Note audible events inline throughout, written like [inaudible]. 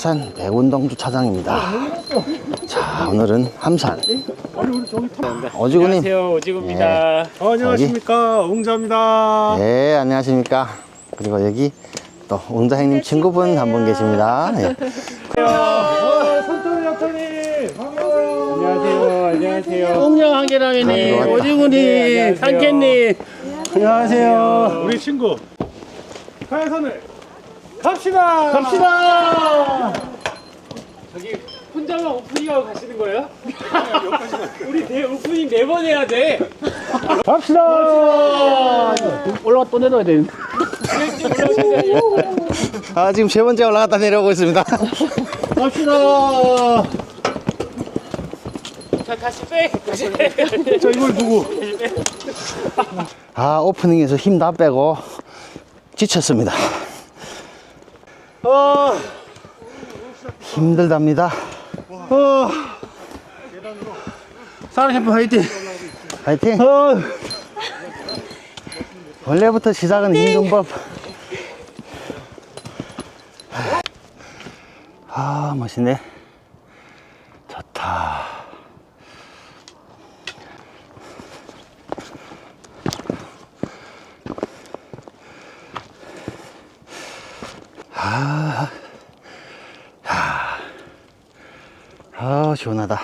가야산 백운동 주차장입니다. 자, 오늘은 함산. 오지구님. 안녕하세요 오지구입니다. 어, 안녕하십니까 웅자입니다. 예, 안녕하십니까. 그리고 여기 또 웅자 형님 친구분 한 분 계십니다. 예. 어, 선토리 반가워요. 안녕하세요 한계랑이님, 들어왔다. 오징우님, 네, 안녕하세요. 우리 친구 가야산을 갑시다. 갑시다. 저기 혼자만 오프닝하고 가시는 거예요? [laughs] 우리 네 오프닝 네 번 해야 돼. 갑시다. 올라가 또 내려야 돼. 아, 지금 세 번째 올라갔다 내려오고 있습니다. 갑시다. 자 다시 빼. 다시 빼. 자 이걸 누구? 아, 오프닝에서 힘 다 빼고 지쳤습니다. 어, 힘들답니다. 어. 사라 셰프 화이팅. 파이팅! 어. 원래부터 시작은 힘든 법. 아, 멋있네. 좋다. 아, 야. 아, 시원하다.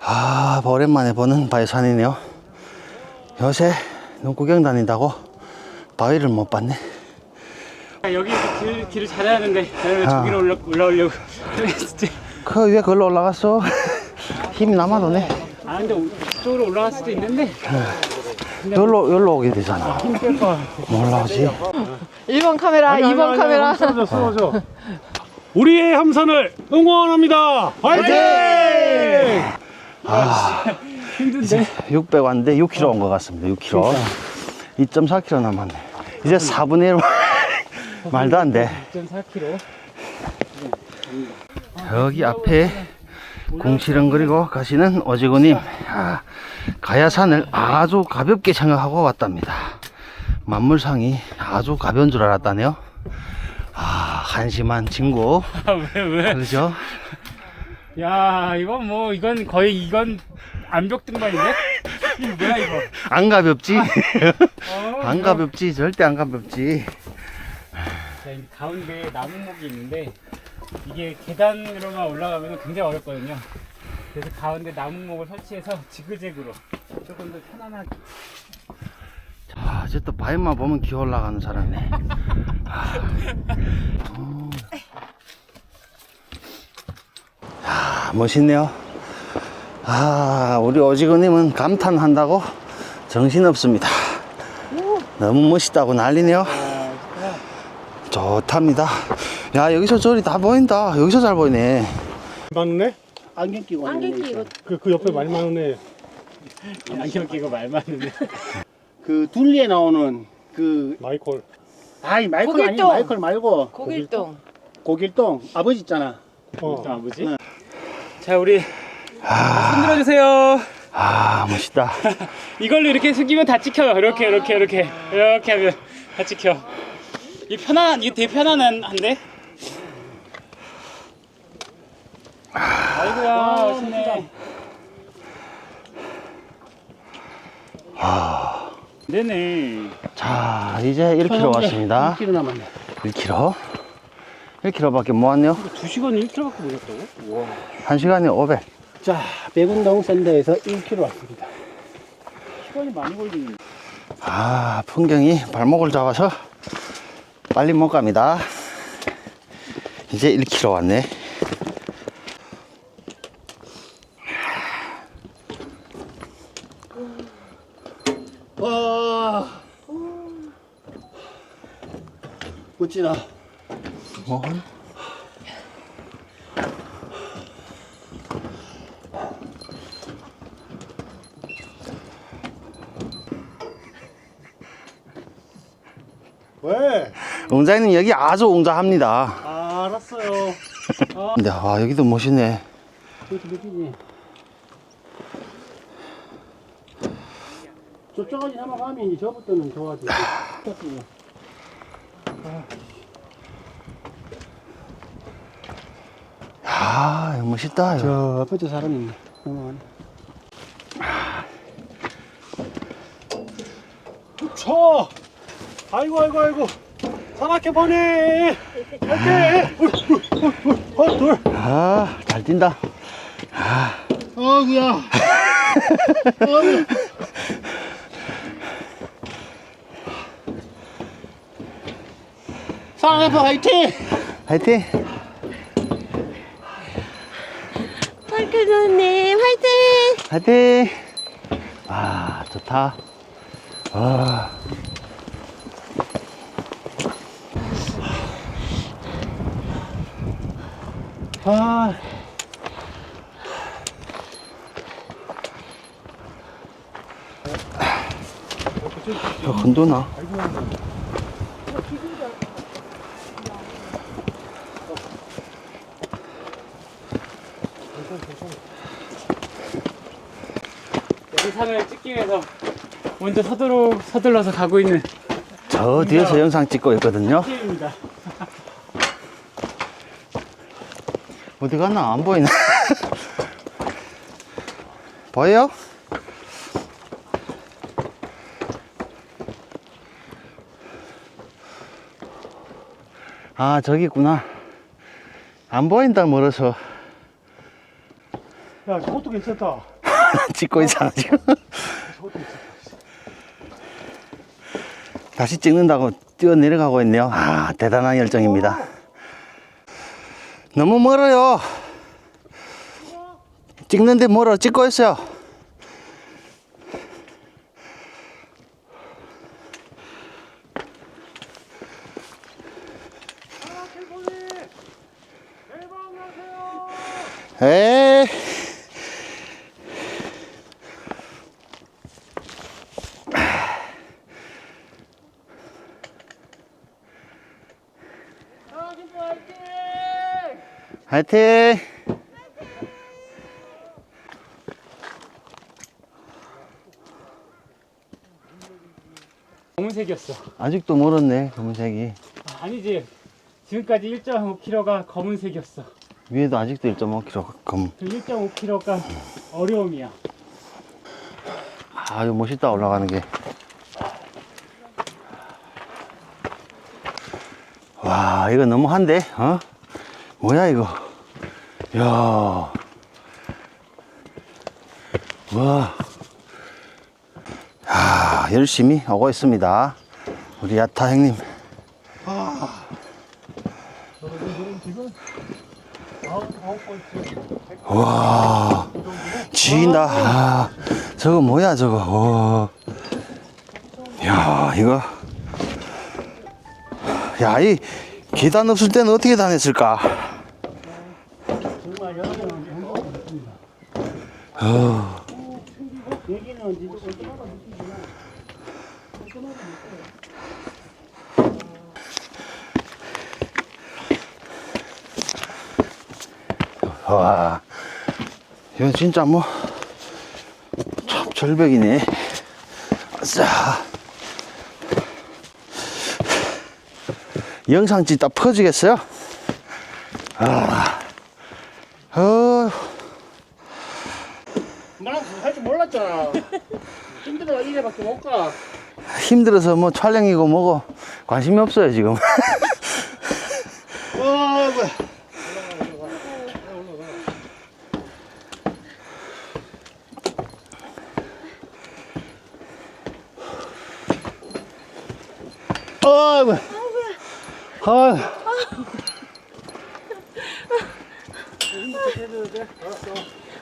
아, 오랜만에 보는 바위산이네요. 요새 눈 구경 다닌다고 바위를 못 봤네. 여기 길 길을 잘해야 하는데 나는 아. 저기로 올라 올라오려고. [laughs] 그 위에 걸로 올라갔어. [laughs] 힘이 남아도네. 아 근데 이쪽으로 올라갈 수도 있는데 여기로, 여기로 오게 되잖아. 뭐 올라오지? 1번 카메라, 2번 카메라. 쓰러져 쓰러져. [laughs] 우리의 함선을 응원합니다. 화이팅! 힘든데. 600 왔는데 6km 온것 같습니다. 6km. 2.4km 남았네. 이제 4분의 1. 말도 안 돼. 2.4km. 여기 앞에 궁시렁거리고 가시는 오지구님. 아, 가야산을 아주 가볍게 생각하고 왔답니다. 만물상이 아주 가벼운 줄 알았다네요. 아, 한심한 친구. [laughs] 왜 왜? 그러죠? 야 이건 뭐 이건 거의 이건 암벽 등반인데? 이거 뭐야 이거? 안 가볍지? [laughs] 어, 안 가볍지? 절대 안 가볍지. 자, 이 가운데 나무목이 있는데 이게 계단으로만 올라가면 굉장히 어렵거든요. 그래서 가운데 나무목을 설치해서 지그재그로 조금 더 편안하게. 아, 이제 또 바위만 보면 기어 올라가는 사람이네. 아. 음. 아, 멋있네요. 아, 우리 오지구님은 감탄한다고 정신없습니다. 너무 멋있다고 난리네요. 좋답니다. 야, 여기서 저리 다 보인다. 여기서 잘 보이네. 많네. 안경 끼고. 안경 끼고. 그, 그 옆에 많이 많네. [laughs] 안경 끼고 말 많은데. 그 둘리에 나오는 그 마이콜. 아이 마이클 아니 고길동. 마이클 말고 고길동. 고길동 아버지 있잖아. 어. 아 뭐지? 자 우리 손 들어 주세요. 아, 멋있다. [laughs] 이걸로 이렇게 숙이면 다 찍혀요. 이렇게 이렇게 이렇게 이렇게 하면 다 찍혀. 이 편안 이게 되게 편안한데. 아이고야 멋있네. 네네. 자, 이제 1km 왔습니다. 1km 남았네. 1km. 1km밖에 못 왔네요. 두 시간 1km밖에 못했다고? 와. 1시간에 500. 자, 백운동 샌더에서 1km 왔습니다. 시간이 많이 걸리는. 아, 풍경이 발목을 잡아서 빨리 못 갑니다. 이제 1km 왔네. 와. 멋지다. 뭐? 왜? 웅자님 여기 아주 웅자합니다. 아, 알았어요. [laughs] 근데 아, 여기도 멋있네. 저기 멋지지. 쪽까지 해나가면 이 저부터는 좋아지고. 야, 멋있다. 뭐 이거. 저 앞에 사람 있네. 넘어가네. 쳐! 아이고, 아이고, 아이고. 사막해 보네! 갈게! 헐, 돌! 아, 잘 뛴다. 아구야. [laughs] 사랑해봐 화이팅! 화이팅! 마이클님 화이팅! 화이팅! 아, 좋다. 아. 아, 야, 흔드나? 영상을 찍기 위해서 먼저 서두르, 서둘러서 가고 있는 저 뒤에서 영상 찍고 있거든요. 팀입니다. [laughs] 어디 갔나? 안 보이나? [laughs] 보여요? 아, 저기 있구나. 안 보인다, 멀어서. 야, 저것도 괜찮다. 찍고 있잖아, 지금. 다시 찍는다고 뛰어 내려가고 있네요. 아, 대단한 열정입니다. 너무 멀어요. 찍는데 멀어. 찍고 있어요. 에이. 화이팅! 검은색이었어. 아직도 멀었네, 검은색이. 아, 아니지. 지금까지 1.5km가 검은색이었어. 위에도 아직도 1.5km 검. 그 1.5km가 어려움이야. 아, 이거 멋있다, 올라가는 게. 와, 이거 너무한데, 어? 뭐야, 이거. 야 와. 야, 열심히 오고 있습니다. 우리 야타 형님. 와, 지인다. 아, 저거 뭐야, 저거. 와. 야, 이거. 야, 이 계단 없을 때는 어떻게 다녔을까? 정말 여기는 행복했습니다. 느끼지만 와, 이건 진짜 뭐, 참 절벽이네. 자, 영상 찍다 퍼지겠어요? 아, 어, 나는 그거 할 줄 몰랐잖아. 힘들어 이래밖에 못 가. 힘들어서 뭐 촬영이고 뭐고 관심이 없어요, 지금. 어구. 어구. 아, 아이고,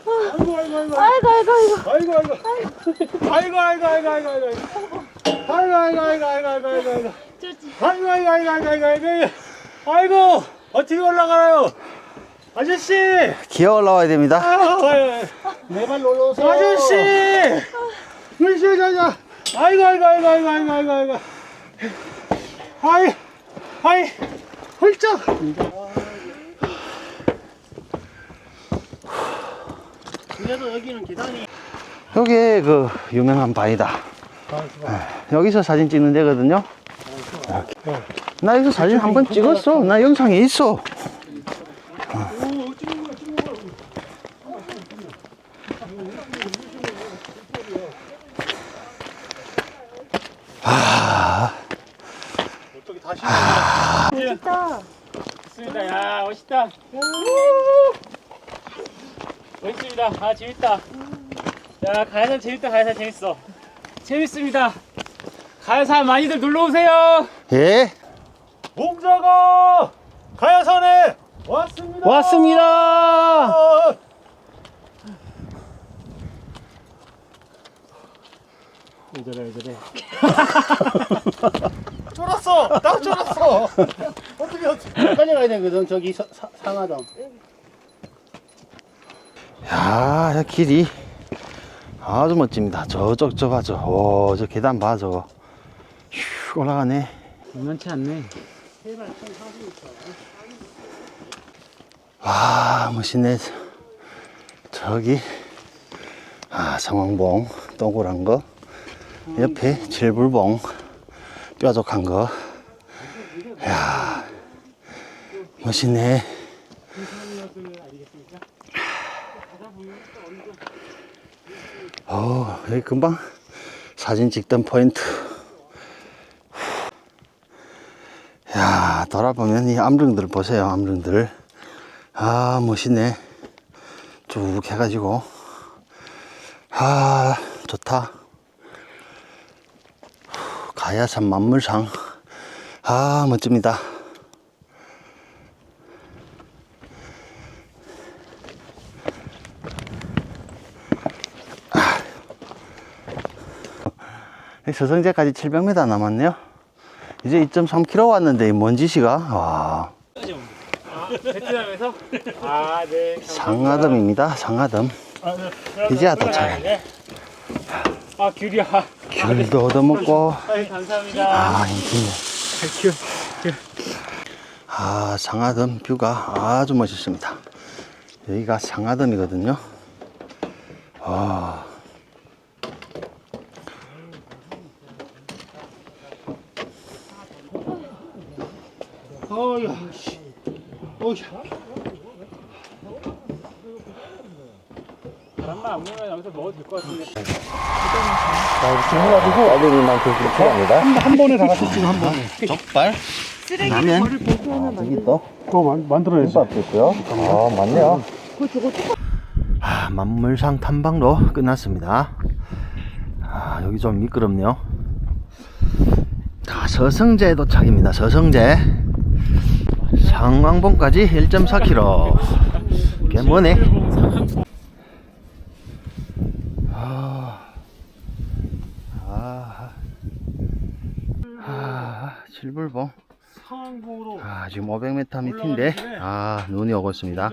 아이고, 아이고. 아이고 아이고 아이고 아이고, 아이고. 아이고, 아이고, 아이고, 아이고, 아이고, 아이고. 아이고, 아이고, 아이고, 아이고, 아이고, 아이고, 아이고. 아이고, 아이고, 아이고, 어떻게 올라가요? 아저씨! 기어 올라와야 됩니다. 아이고, 아이고. 내발 놀러 오세요. 아저씨! 으쌰, 자, 자. 아이고, 아이고, 아이고, 아이고, 아이고, 아이고, 아이고. 아이, 아이, 훌쩍. 그래도 여기는 계단이 여기에 그 유명한 바이다. 예, 여기서 사진 찍는 데거든요. 어. 나 여기서 사진 한번 예. 찍었어. 나 영상에 있어. 어. 아, 어떻게 다시 멋있다. 아. 아. 있습니다. 야, 멋있다. 멋있습니다. 아, 재밌다. 야, 가야산 재밌다. 가야산 재밌어. 재밌습니다. 가야산 많이들 놀러 오세요. 예, 봉자가 가야산에 왔습니다. 왔습니다. 왜 저래. [laughs] 쫄았어. 나 쫄았어. [laughs] 어떻게 어떻게? 빨리 가야 되거든. 저기 서- 사- 상하동. 야, 저 길이 아주 멋집니다. 저쪽 저 봐, 저. 오, 저 계단 봐, 저거. 슉 올라가네. 만만치 않네. 와, 멋있네. 저기, 아, 상황봉, 동그란 거. 옆에 질불봉, 뾰족한 거. 야 멋있네. 금방 사진 찍던 포인트. 야, 돌아보면 이 암릉들 보세요, 암릉들. 아, 멋있네. 쭉 해가지고. 아, 좋다. 가야산 만물상. 아, 멋집니다. 서성제까지 700m 남았네요. 이제 2.3km 왔는데 이 먼지시가 와 베트남에서? 아, 네. 상하담입니다. 상하담. 이제야 도착. 네. 아, 귤이야. 귤도 얻어먹고 아, 감사합니다. 아 힘드네. 아 상하담 뷰가 아주 멋있습니다. 여기가 상하담이거든요. 와. 어야. 씨. 어야. 잠만 안 먹으면 여기서 먹어도 될 것 같은데. 드시면 필요합니다. 한 번에 다 같이 지금 한 번에. 족발, 라면, 여기 또 그거 만, 만들어야지. 김밥도 있고요. 아 맞네요. 아, 만물상 탐방로 끝났습니다. 아, 여기 좀 미끄럽네요. 자, 서성제 도착입니다. 서성제. 상왕봉까지 1.4km. 꽤 머네. 아, 아, 아, 칠불봉. 아, 지금 500m 밑인데, 아, 눈이 오고 있습니다.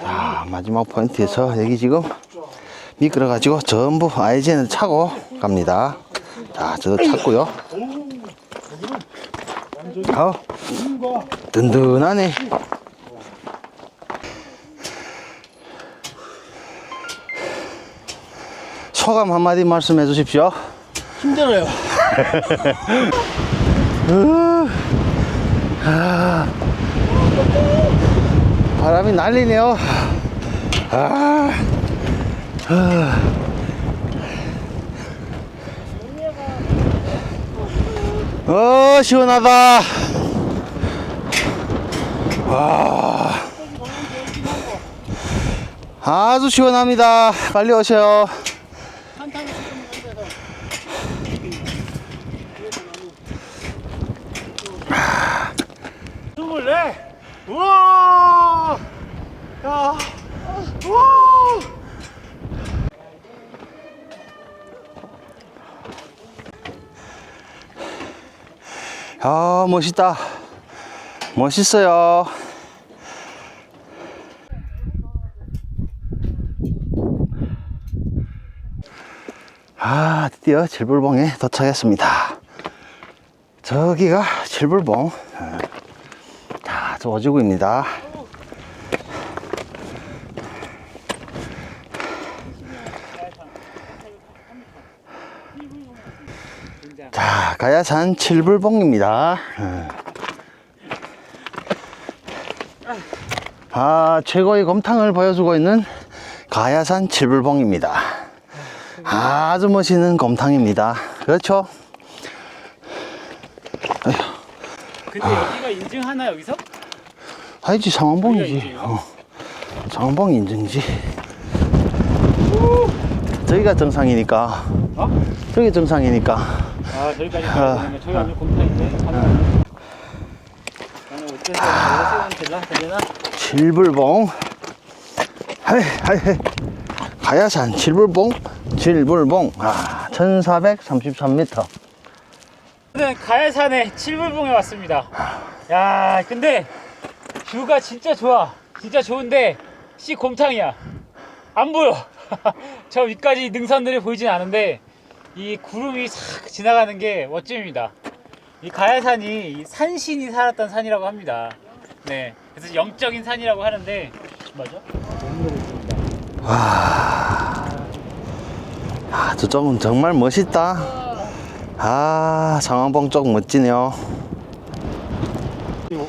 자, 마지막 포인트에서 여기 지금 미끄러 가지고 전부 아이젠을 차고 갑니다. 자, 저도 찼고요. 어, 든든하네. 소감 한마디 말씀해 주십시오. 힘들어요. [laughs] 바람이 날리네요. 아, 어, 시원하다. 와. 아주 시원합니다. 빨리 오세요. 스물네. 우와. 야. 우와. 아, 멋있다. 멋있어요. 아, 드디어 칠불봉에 도착했습니다. 저기가 칠불봉. 어. 자, 저 오지구입니다. 자, 가야산 칠불봉입니다. 어. 아, 최고의 곰탕을 보여주고 있는 가야산 칠불봉입니다. 아주 멋있는 곰탕입니다. 그렇죠? 근데 여기가 인증하나 여기서? 아니지, 상황봉이지. 어. 상황봉 인증이지. 저기가 정상이니까. 어? 저기 정상이니까. 아 저기까지 아. 가면 저기 완전 곰탕인데 나는 어째서 여기서 되나 되나? 칠불봉. 하이, 하이, 하이. 가야산 칠불봉. 칠불봉. 아, 1433m. 저는 가야산의 칠불봉에 왔습니다. 야, 근데 뷰가 진짜 좋아. 진짜 좋은데 씨 곰탕이야. 안 보여. [laughs] 저 위까지 능선들이 보이진 않은데 이 구름이 싹 지나가는 게 멋짐입니다. 이 가야산이 이 산신이 살았던 산이라고 합니다. 네, 그래서 영적인 산이라고 하는데 맞아? 아, 저쪽은 정말 멋있다. 아, 상황봉 쪽 멋지네요.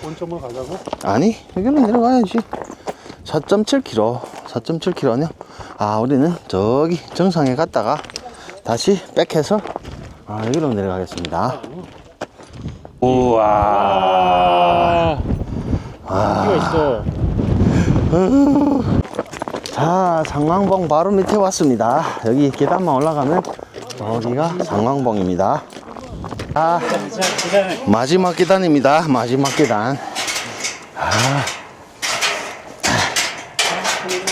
원점으로 가자고? 아니, 여기로 내려가야지. 4.7km, 4.7km네요. 아, 우리는 저기 정상에 갔다가 다시 백해서 아, 여기로 내려가겠습니다. 우와. 이거 있어. 자, 상황봉 바로 밑에 왔습니다. 여기 계단만 올라가면 여기가 상황봉입니다. 아, 마지막 계단입니다. 마지막 계단. 아.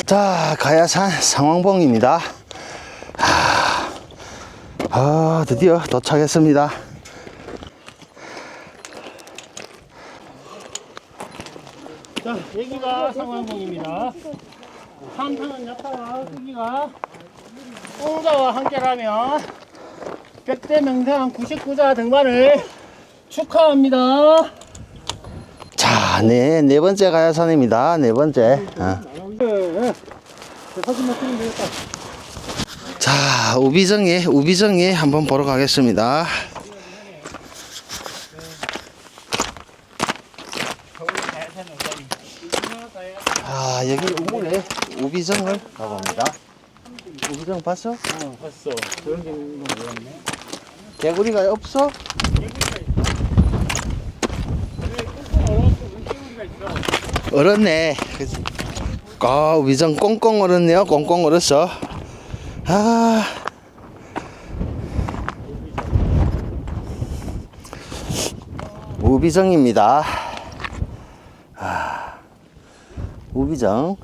자, 가야산 상황봉입니다. 아, 아, 드디어 도착했습니다. 자, 여기가 상황봉입니다. 한편은 여타와 크기가 홍자와 함께라면 백대 명상 99자 등반을 축하합니다. 자, 네, 네 번째 가야산입니다. 네 번째. 어. 사진만 찍으면 되겠다. 자, 우비정에, 우비정에 한번 보러 가겠습니다. 아, 여기 우물에 우비정을 가봅니다. 우비정 봤어? 어, 봤어. 저런 게 있는 건 몰랐네. 개구리가 없어? 얼었네. 아, 우비정 꽁꽁 얼었네요. 꽁꽁 얼었어. 아. 우비정입니다. 아, 우비정.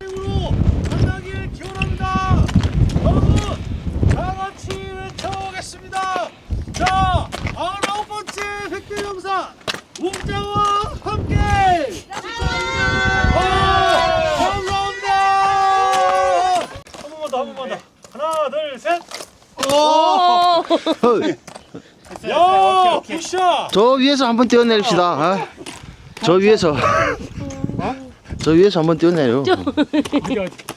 만나길 기원합니다. 여러분, 다 같이 외쳐보겠습니다. 자, 아홉 번째 백대 영상 웅장과 함께 아, 감사합니다. 한 번만 더, 한 번만 더. 하나, 둘, 셋. 야, 굿샷. 저 위에서 한번 뛰어내립시다. 아. 저 위에서. 저 위에서 한번 어디?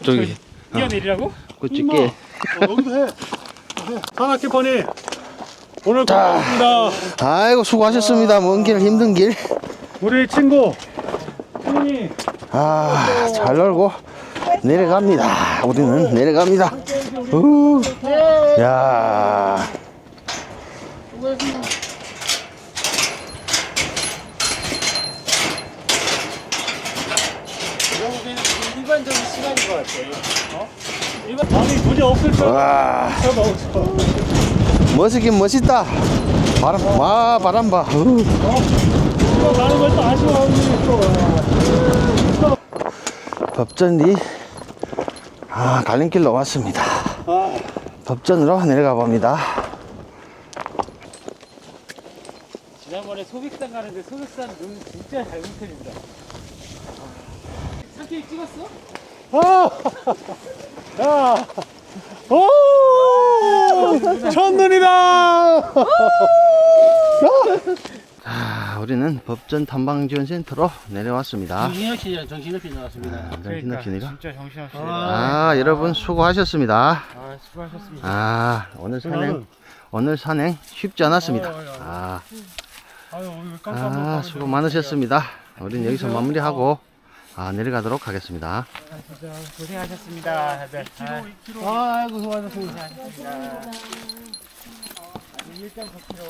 저기. 뛰어내리라고? 그 찍게. 어, 여기도 해. 산악기퍼니 오늘 고맙습니다. 아이고 수고하셨습니다. 먼 길 힘든 길. 우리 친구 형님 아, 잘 놀고 내려갑니다. 우리는 내려갑니다. 우. 야. 일반적인 시간인 것 같아. 이거 아니 문제 없을 줄 와. 알았어. 멋있긴 멋있다. 바람, 와, 바람 봐. 우. 이거 가는 걸 또 아쉬워하는 또. 법전이 아, 갈림길로 왔습니다. 법전으로 내려가 봅니다. 지난번에 소백산 가는데 소백산 눈 진짜 잘 뭉쳐진다. 사진 찍었어? 아, 야, 오, 첫눈이다. 자, 우리는 법전 탐방지원센터로 내려왔습니다. 정신없이 정신없이 나왔습니다. 아, 정신없으니까. 진짜 정신없이. 아, 여러분 수고하셨습니다. 아, 수고하셨습니다. 아, 오늘 산행, 오늘 산행 쉽지 않았습니다. 아, 아유 오늘 아 수고 많으셨습니다. 우린 여기서 마무리하고 아, 내려가도록 하겠습니다. 고생하셨습니다. 다들. 아, 아이고 수고하셨습니다. 고생하셨습니다. 1.9km.